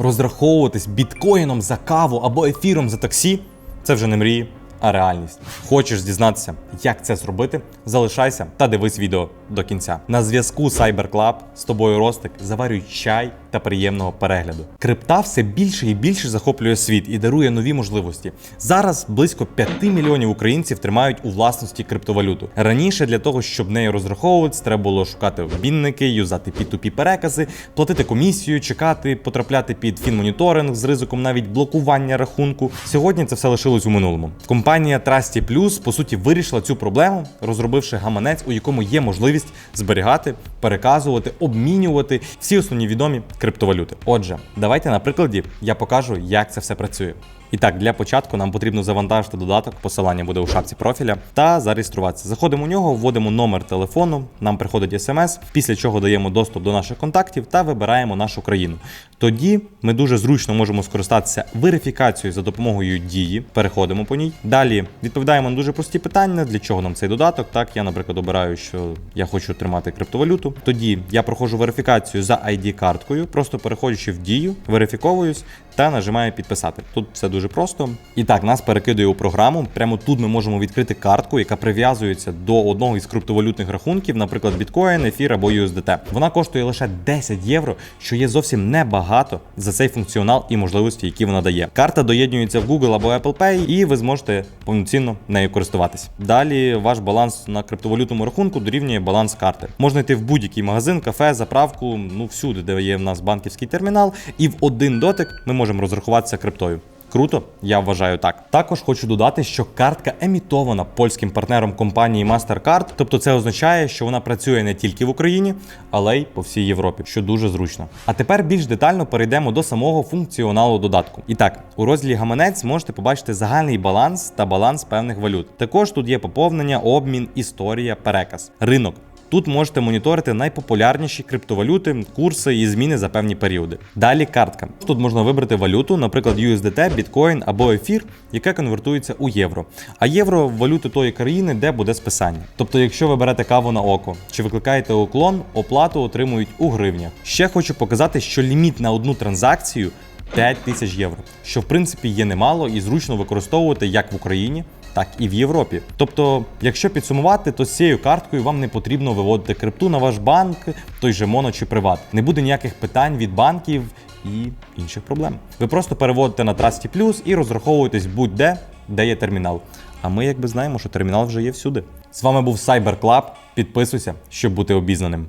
Розраховуватись біткоїном за каву або ефіром за таксі це вже не мрії, а реальність. Хочеш дізнатися, як це зробити? Залишайся та дивись відео до кінця. На зв'язку Cyber Club з тобою Ростик заварюють чай та приємного перегляду. Крипта все більше і більше захоплює світ і дарує нові можливості. Зараз близько 5 мільйонів українців тримають у власності криптовалюту. Раніше для того, щоб нею розраховуватися, треба було шукати обмінники, юзати P2P перекази, платити комісію, чекати, потрапляти під фінмоніторинг з ризиком навіть блокування рахунку. Сьогодні це все лишилось у минулому. Компанія Trusty Plus по суті вирішила цю проблему, розробивши гаманець, у якому є можливість зберігати, переказувати, обмінювати всі основні відомі криптовалюти. Отже, давайте на прикладі я покажу, як це все працює. І так, для початку нам потрібно завантажити додаток, посилання буде у шапці профіля, та зареєструватися. Заходимо у нього, вводимо номер телефону, нам приходить смс, після чого даємо доступ до наших контактів та вибираємо нашу країну. Тоді ми дуже зручно можемо скористатися верифікацією за допомогою дії. Переходимо по ній. Далі відповідаємо на дуже прості питання, для чого нам цей додаток. Так, я, наприклад, обираю, що я хочу тримати криптовалюту. Тоді я проходжу верифікацію за ID-карткою, просто переходячи в дію, верифіковуюсь та нажимаю підписати. Тут все дуже просто. І так, нас перекидує у програму. Прямо тут ми можемо відкрити картку, яка прив'язується до одного із криптовалютних рахунків, наприклад, біткоін, ефір або USDT. Вона коштує лише 10 євро, що є зовсім небагато за цей функціонал і можливості, які вона дає. Карта доєднується в Google або Apple Pay, і ви зможете повноцінно нею користуватись. Далі ваш баланс на криптовалютному рахунку дорівнює баланс карти. Можна йти в будь-який магазин, кафе, заправку, ну всюди, де є в нас банківський термінал, і в один дотик ми можемо розрахуватися криптою. Круто, я вважаю так. Також хочу додати, що картка емітована польським партнером компанії MasterCard, тобто це означає, що вона працює не тільки в Україні, але й по всій Європі, що дуже зручно. А тепер більш детально перейдемо до самого функціоналу додатку. І так, у розділі гаманець можете побачити загальний баланс та баланс певних валют. Також тут є поповнення, обмін, історія, переказ, ринок. Тут можете моніторити найпопулярніші криптовалюти, курси і зміни за певні періоди. Далі картка. Тут можна вибрати валюту, наприклад, USDT, біткоін або ефір, яке конвертується у євро. А євро валюти тої країни, де буде списання. Тобто, якщо ви берете каву на око чи викликаєте уклон, оплату отримують у гривнях. Ще хочу показати, що ліміт на одну транзакцію 5 тисяч євро, що в принципі є немало і зручно використовувати як в Україні. Так і в Європі. Тобто, якщо підсумувати, то з цією карткою вам не потрібно виводити крипту на ваш банк, той же моно чи приват. Не буде ніяких питань від банків і інших проблем. Ви просто переводите на Trusty Plus і розраховуєтесь будь-де, де є термінал. А ми якби знаємо, що термінал вже є всюди. З вами був Cyber Club. Підписуйся, щоб бути обізнаним.